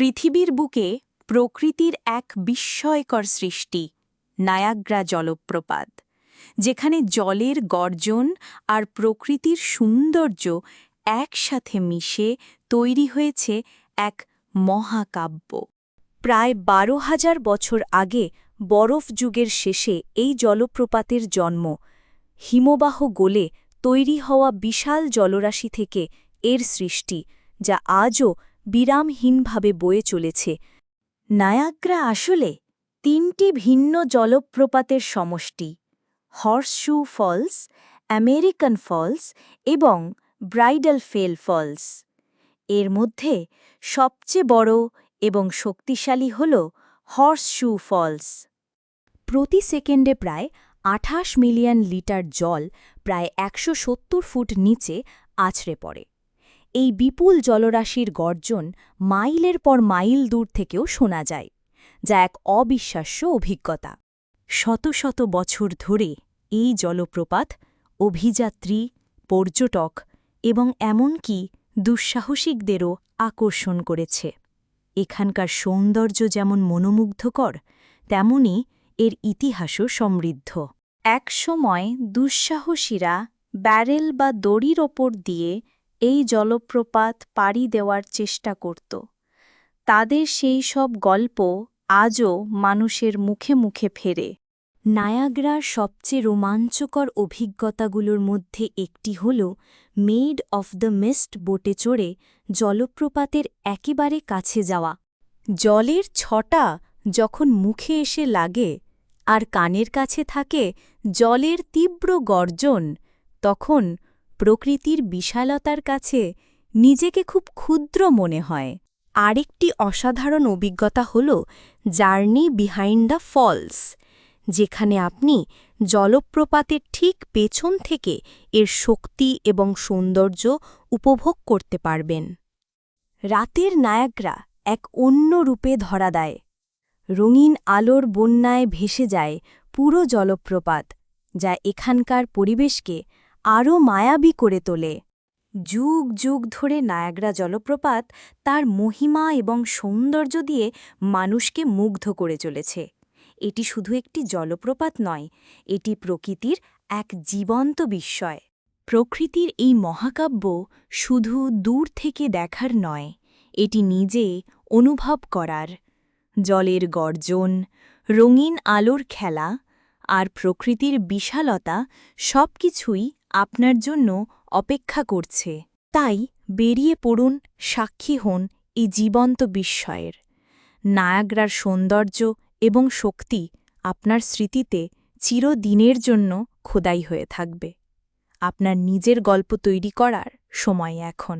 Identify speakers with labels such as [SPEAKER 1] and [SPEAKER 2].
[SPEAKER 1] পৃথিবীর বুকে প্রকৃতির এক বিস্ময়কর সৃষ্টি, নায়াগ্রা জলপ্রপাত, যেখানে জলের গর্জন আর প্রকৃতির সৌন্দর্য একসাথে মিশে তৈরি হয়েছে এক মহাকাব্য। প্রায় বারো হাজার বছর আগে বরফ যুগের শেষে এই জলপ্রপাতের জন্ম, হিমবাহ গোলে তৈরি হওয়া বিশাল জলরাশি থেকে এর সৃষ্টি, যা আজও বিরামহীনভাবে বয়ে চলেছে। নায়াগ্রা আসলে তিনটি ভিন্ন জলপ্রপাতের সমষ্টি হর্সশু ফলস, আমেরিকান ফলস এবং ব্রাইডাল ফেল ফলস। এর মধ্যে সবচেয়ে বড় এবং শক্তিশালী হল হর্সশু ফলস। প্রতি সেকেন্ডে প্রায় আঠাশ মিলিয়ন লিটার জল প্রায় একশো সত্তর ফুট নিচে আছড়ে পড়ে। এই বিপুল জলরাশির গর্জন মাইলের পর মাইল দূর থেকেও শোনা যায়, যা এক অবিশ্বাস্য অভিজ্ঞতা। শত শত বছর ধরে এই জলপ্রপাত, অভিযাত্রী, পর্যটক এবং এমনকি দুঃসাহসিকদেরও আকর্ষণ করেছে। এখানকার সৌন্দর্য যেমন মনোমুগ্ধকর, তেমনি এর ইতিহাসও সমৃদ্ধ। একসময় দুঃসাহসীরা ব্যারেল বা দড়ির ওপর দিয়ে এই জলপ্রপাত পাড়ি দেওয়ার চেষ্টা করত। তাদের সেই সব গল্প আজও মানুষের মুখে মুখে ফেরে। নায়াগ্রার সবচেয়ে রোমাঞ্চকর অভিজ্ঞতাগুলোর মধ্যে একটি হল মেড অফ দ্য মিস্ট বোটে চড়ে জলপ্রপাতের একেবারে কাছে যাওয়া। জলের ছটা যখন মুখে এসে লাগে আর কানের কাছে থাকে জলের তীব্র গর্জন, তখন প্রকৃতির বিশালতার কাছে নিজেকে খুব ক্ষুদ্র মনে হয়। আরেকটি অসাধারণ অভিজ্ঞতা হল জার্নি বিহাইন্ড দ্য ফলস, যেখানে আপনি জলপ্রপাতের ঠিক পেছন থেকে এর শক্তি এবং সৌন্দর্য উপভোগ করতে পারবেন। রাতের নায়াগ্রা এক অন্য রূপে ধরা দেয়। রঙিন আলোর বন্যায় ভেসে যায় পুরো জলপ্রপাত, যা এখানকার পরিবেশকে আরও মায়াবী করে তোলে। যুগ যুগ ধরে নায়াগ্রা জলপ্রপাত তার মহিমা এবং সৌন্দর্য দিয়ে মানুষকে মুগ্ধ করে চলেছে। এটি শুধু একটি জলপ্রপাত নয়, এটি প্রকৃতির এক জীবন্ত বিস্ময়। প্রকৃতির এই মহাকাব্য শুধু দূর থেকে দেখার নয়, এটি নিজে অনুভব করার। জলের গর্জন, রঙিন আলোর খেলা আর প্রকৃতির বিশালতা সবকিছুই আপনার জন্য অপেক্ষা করছে। তাই বেরিয়ে পড়ুন, সাক্ষী হন এই জীবন্ত বিস্ময়ের। নায়াগ্রার সৌন্দর্য এবং শক্তি আপনার স্মৃতিতে চিরদিনের জন্য খোদাই হয়ে থাকবে। আপনার নিজের গল্প তৈরি করার সময় এখন।